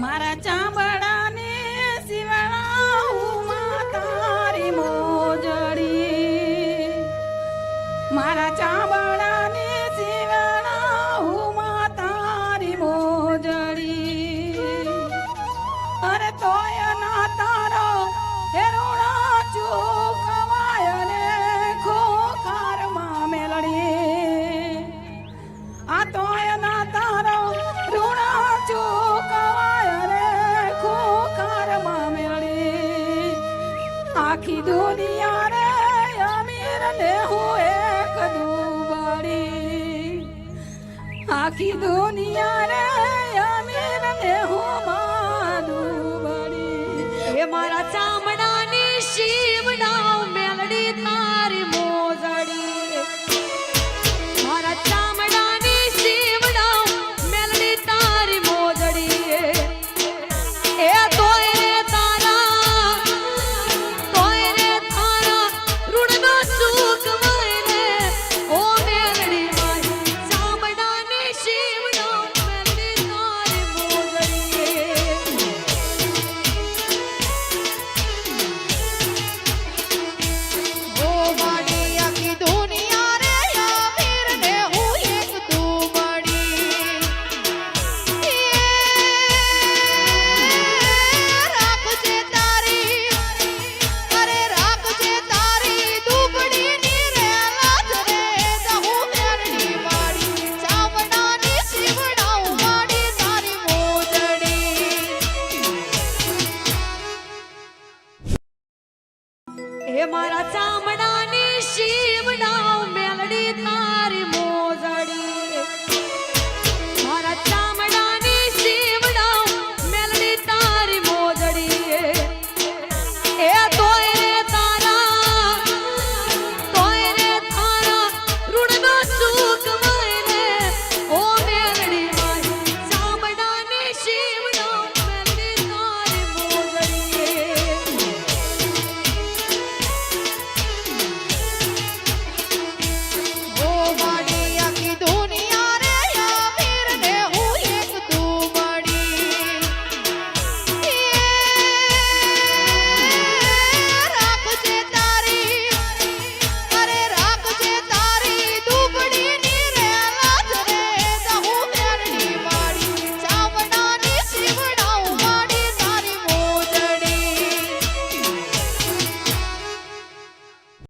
મારા ચામડાને શિવળાઉમાં તારી મોજડી. મારા ચા આખી દુનિયા રે અમે રમે હો મારું બળી એ મારા ચામ એ મારા ચામડાની શિવડા મેલડી તારી